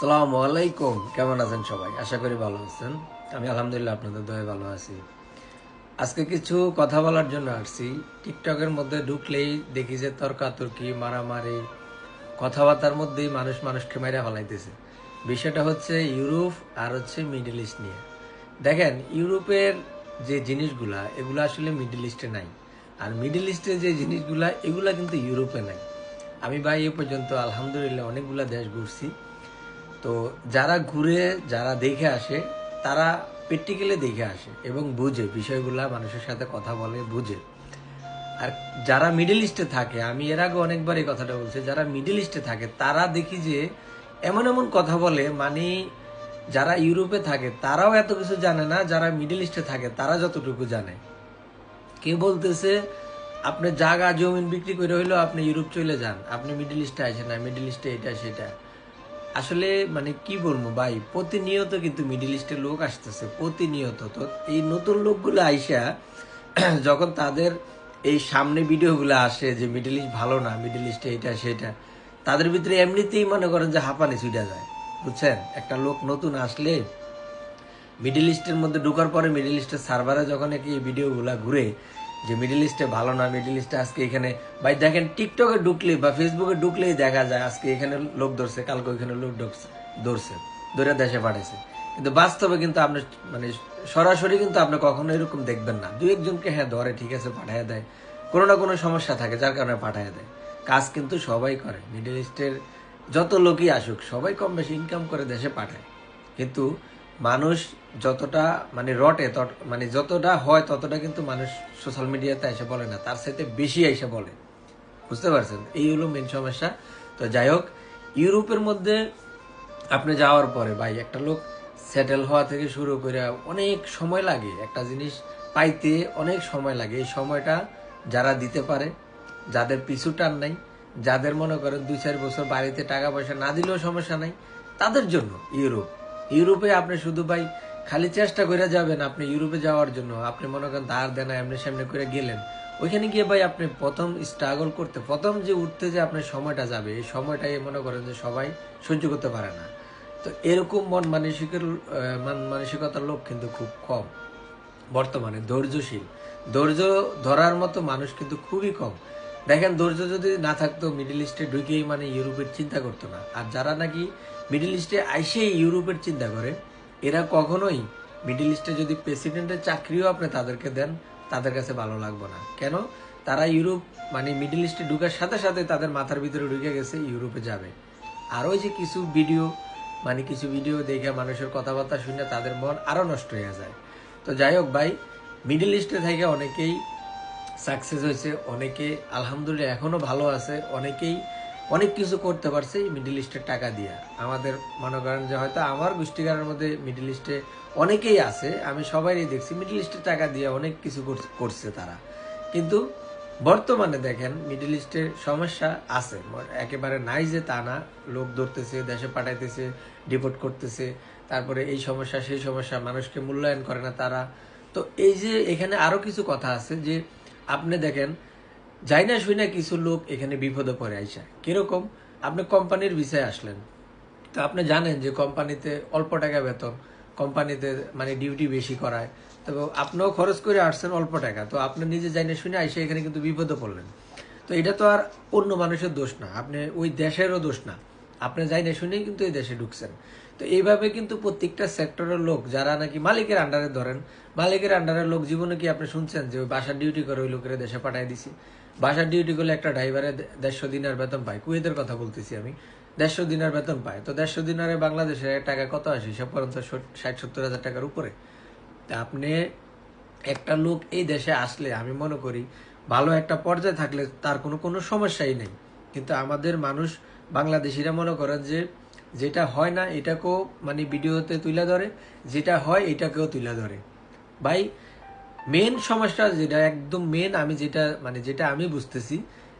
সালাম আলাইকুম কেমন আছেন সবাই? আশা করি ভালো আছেন। আমি আলহামদুলিল্লাহ আপনাদের দয়ে ভালো আছি। আজকে কিছু কথা বলার জন্য আসছি। টিকটকের মধ্যে ঢুকলেই দেখি যে তর্কাতর্কি, মারামারি, কথাবার্তার মধ্যেই মানুষ মানুষকে মেরে ফেলাইতেছে। বিষয়টা হচ্ছে ইউরোপ আর হচ্ছে মিডল ইস্ট নিয়ে। দেখেন, ইউরোপের যে জিনিসগুলা, এগুলো আসলে মিডল ইস্টে নাই। আর মিডল ইস্টের যে জিনিসগুলা, এগুলা কিন্তু ইউরোপে নাই। আমি ভাই এ পর্যন্ত আলহামদুলিল্লাহ অনেকগুলা দেশ ঘুরছি। তো যারা ঘুরে, যারা দেখে আসে, তারা প্র্যাকটিক্যালি দেখে আসে এবং বুঝে, বিষয়গুলা মানুষের সাথে কথা বলে, বুঝে। আর যারা মিডল ইস্টে থাকে, আমি এর আগে অনেকবার এই কথাটা বলছি, যারা মিডল ইস্টে থাকে, তারা দেখি যে এমন এমন কথা বলে মানে যারা ইউরোপে থাকে, তারাও এত কিছু জানে না, যারা মিডল ইস্টে থাকে, তারা যতটুকু জানে। কে বলতেছে, আপনি জায়গা জমিন বিক্রি করে হইলেও আপনি ইউরোপ চলে যান, আপনি মিডল ইস্টে আসেন না মিডল ইস্টে এটা, সেটা। আসলে মানে কি বলব ভাই, প্রতিনিয়ত কিন্তু মিডল ইস্টের লোক আসতেছে, প্রতিনিয়ত। তো এই নতুন লোকগুলো আইসা যখন তাদের এই সামনে ভিডিওগুলো আসে যে মিডল ইস্ট ভালো না মিডল ইস্টে এটা, সেটা, তাদের ভিতরে এমনিতেই মনে করেন যে হাঁপানি ছুটে যায়, বুঝছেন? একটা লোক নতুন আসলে মিডল ইস্টের মধ্যে ঢোকার পরে মিডল ইস্টের সার্ভারে যখন এই ভিডিওগুলো ঘুরে যে মিডল ইস্টে ভালো না মিডল ইস্টে আজকে এখানে ভাই দেখেন টিকটকে ঢুকলে বা ফেসবুকে ঢুকলেই দেখা যায় আজকে এখানে লোক ধরছে, কালকে ওইখানে লোক ঢুকছে, ধরছে, ধরে দেশে পাঠাইছে। কিন্তু বাস্তবে কিন্তু আপনি মানে সরাসরি কিন্তু আপনি কখনো এরকম দেখবেন না। দু একজনকে হ্যাঁ ধরে, ঠিক আছে পাঠায় দেয়। কোনো না কোনো সমস্যা থাকে, যার কারণে পাঠায় দেয়। কাজ কিন্তু সবাই করে। মিডল ইস্টের যত লোকই আসুক, সবাই কম বেশি ইনকাম করে দেশে পাঠায়। কিন্তু মানুষ যতটা মানে রটে মানে যতটা হয় ততটা কিন্তু মানুষ সোশ্যাল মিডিয়াতে এসে বলে না। তার সাথে বেশি এসে বলে। বুঝতে পারছেন? এই হলো মেন সমস্যা। তো যাই হোক, ইউরোপের মধ্যে আপনি যাওয়ার পরে ভাই, একটা লোক সেটেল হওয়া থেকে শুরু করে অনেক সময় লাগে। একটা জিনিস পাইতে অনেক সময় লাগে। এই সময়টা যারা দিতে পারে, যাদের পিছু টান নাই, যাদের মনে করেন দুই চার বছর বাড়িতে টাকা পয়সা না দিলেও সমস্যা নাই, তাদের জন্য ইউরোপ ইউরোপে আপনি শুধু ভাই খালি চেষ্টা করে যাবেন আপনি ইউরোপে যাওয়ার জন্য। আপনি মনে করেন ধার দেনা এমনি সামনে করে গেলেন। ওইখানে গিয়ে ভাই আপনি প্রথম স্ট্রাগল করতে, প্রথম যে উঠতে যে আপনার সময়টা যাবে, এই সময়টাই মনে করেন যে সবাই সহ্য করতে পারে না। তো এরকম মন মানসিকের মান মানসিকতার লোক কিন্তু খুব কম বর্তমানে, ধৈর্যশীল। ধৈর্য ধরার মতো মানুষ কিন্তু খুবই কম। দেখেন, ধৈর্য যদি না থাকতো মিডল ইস্টে ঢুকেই মানে ইউরোপের চিন্তা করতো না। আর যারা নাকি মিডল ইস্টে আইসেই ইউরোপের চিন্তা করে, এরা কখনোই মিডল ইস্টে যদি প্রেসিডেন্টের চাকরিও আপনি তাদেরকে দেন, তাদের কাছে ভালো লাগবে না। কেন? তারা ইউরোপ মানে মিডল ইস্টে ঢুকার সাথে সাথে তাদের মাথার ভিতরে ঢুকে গেছে, ইউরোপে যাবে। আর ওই যে কিছু ভিডিও মানে কিছু ভিডিও দেখে মানুষের কথাবার্তা শুনে তাদের মন আরও নষ্ট হয়ে যায়। তো যাই হোক ভাই, মিডল ইস্টে থেকে অনেকেই সাকসেস হয়েছে, অনেকে আলহামদুলিল্লাহ এখনও ভালো আছে, অনেকেই অনেক কিছু করতে পারছে এই মিডল ইস্টের টাকা দিয়া। আমাদের মনে করেন যে হয়তো আমার গোষ্ঠীগারের মধ্যে মিডল ইস্টে অনেকেই আছে, আমি সবাইই দেখছি মিডল ইস্টের টাকা দিয়ে অনেক কিছু কর- করছে তারা। কিন্তু বর্তমানে দেখেন মিডল ইস্টের সমস্যা আছে একেবারে নাই যে তা না, লোক ধরতেছে, দেশে পাঠাইতেছে ডিপোর্ট করতেছে, তারপরে এই সমস্যা, সেই সমস্যা, মানুষকে মূল্যায়ন করে না তারা। তো এই যে এখানে আরও কিছু কথা আছে যে আপনি দেখেন, যাই না শুই না কিছু লোক এখানে বিপদে পড়ে আইসা। কীরকম? আপনি কোম্পানির বিষয়ে আসলেন। তো আপনি জানেন যে কোম্পানিতে অল্প টাকা বেতন, কোম্পানিতে মানে ডিউটি বেশি করায়। তবে আপনিও খরচ করে আসছেন অল্প টাকা। তো আপনি নিজে যাই না শুনে আইসা এখানে কিন্তু বিপদে পড়লেন। তো এটা তো আর অন্য মানুষের দোষ না। আপনি ওই দেশেরও দোষ না। আপনি যাই না শুনেই কিন্তু এই দেশে ঢুকছেন। তো এইভাবে কিন্তু প্রত্যেকটা সেক্টরের লোক, যারা নাকি মালিকের আন্ডারে ধরেন, মালিকের আন্ডারের লোক জীবনে কি আপনি শুনছেন যে ওই বাসার ডিউটি করে ওই লোকের দেশে পাঠাই দিছি? বাসার ডিউটি করলে একটা ড্রাইভারে দেড়শো দিনের বেতন পায়। কুয়েতের কথা বলতেছি আমি। দেড়শো দিনের বেতন পায়। তো দেড়শো দিনারে বাংলাদেশে টাকা কত আসে? সব পর্যন্ত ষাট, সত্তর হাজার টাকার উপরে। তা আপনি একটা লোক এই দেশে আসলে আমি মনে করি ভালো একটা পর্যায়ে থাকলে তার কোনো কোনো সমস্যাই নেই। কিন্তু আমাদের মানুষ বাংলাদেশিরা মনে করেন যে যেটা হয় না এটাকেও মানে ভিডিওতে তুলে ধরে, যেটা হয় এটাকেও তুলে ধরে। ভাই মেন সমস্যা যেটা, একদম মেন আমি যেটা মানে যেটা আমি বুঝতেছি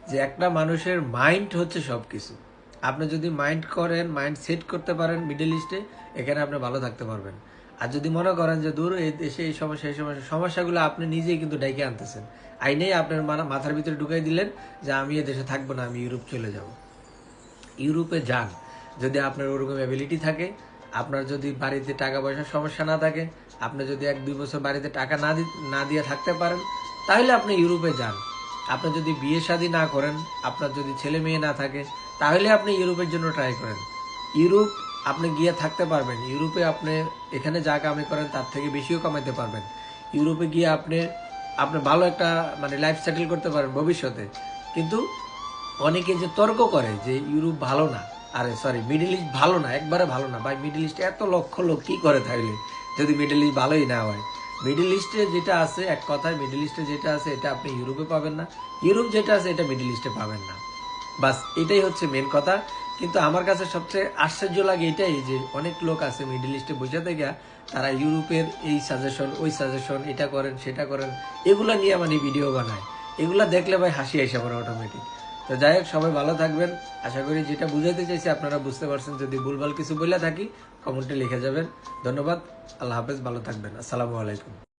যে একটা মানুষের মাইন্ড হচ্ছে সবকিছু। আপনি যদি মাইন্ড করেন মাইন্ড সেট করতে পারেন মিডল ইস্টে এখানে আপনি ভালো থাকতে পারবেন। আর যদি মনে করেন যে, দূর এই দেশে এই সমস্যা এই সমস্যা, সমস্যাগুলো আপনি নিজেই কিন্তু ডেকে আনতেছেন। আইনেই আপনার মাথার ভিতরে ঢুকাই দিলেন যে আমি দেশে থাকব না, আমি ইউরোপ চলে যাব। ইউরোপে যান। যদি আপনার ওরকম অ্যাবিলিটি থাকে, আপনার যদি বাড়িতে টাকা পয়সার সমস্যা না থাকে, আপনি যদি এক দুই বছর বাড়িতে টাকা না না দিয়ে থাকতে পারেন, তাহলে আপনি ইউরোপে যান। আপনি যদি বিয়ে শাদী না করেন, আপনার যদি ছেলে মেয়ে না থাকে, তাহলে আপনি ইউরোপের জন্য ট্রাই করেন। ইউরোপ আপনি গিয়ে থাকতে পারবেন। ইউরোপে আপনি এখানে যা কামাই করেন, তার থেকে বেশিও কামাইতে পারবেন। ইউরোপে গিয়ে আপনি আপনি ভালো একটা মানে লাইফ সেটেল করতে পারেন ভবিষ্যতে। কিন্তু অনেকে যে তর্ক করে যে ইউরোপ ভালো না, আরে সরি মিডল ইস্ট ভালো না, একবারে ভালো না, ভাই মিডল ইস্টে এত লক্ষ লোক কি করে থাকলে, যদি মিডল ইস্ট ভালোই না হয়? মিডল ইস্টে যেটা আছে, এক কথায় মিডল ইস্টে যেটা আছে, এটা আপনি ইউরোপে পাবেন না। ইউরোপ যেটা আছে, এটা মিডল ইস্টে পাবেন না। বাস, এটাই হচ্ছে মেন কথা। কিন্তু আমার কাছে সবচেয়ে আশ্চর্য লাগে এটাই যে অনেক লোক আছে মিডল ইস্টে বসে থেকে তারা ইউরোপের এই সাজেশন ওই সাজেশন এটা করেন, সেটা করেন, এগুলা নিয়ে মানে ভিডিও বানায়। এগুলা দেখলে ভাই হাসি আসে আমার অটোমেটিক তো যাই হোক, সবাই ভালো থাকবেন। আশা করি যেটা বুঝাইতে চাইছি আপনারা বুঝতে পারছেন। যদি ভুলভাল কিছু বলে থাকি কমেন্টে লিখে যাবেন। ধন্যবাদ। আল্লাহ হাফেজ। ভালো থাকবেন। আসসালামু আলাইকুম।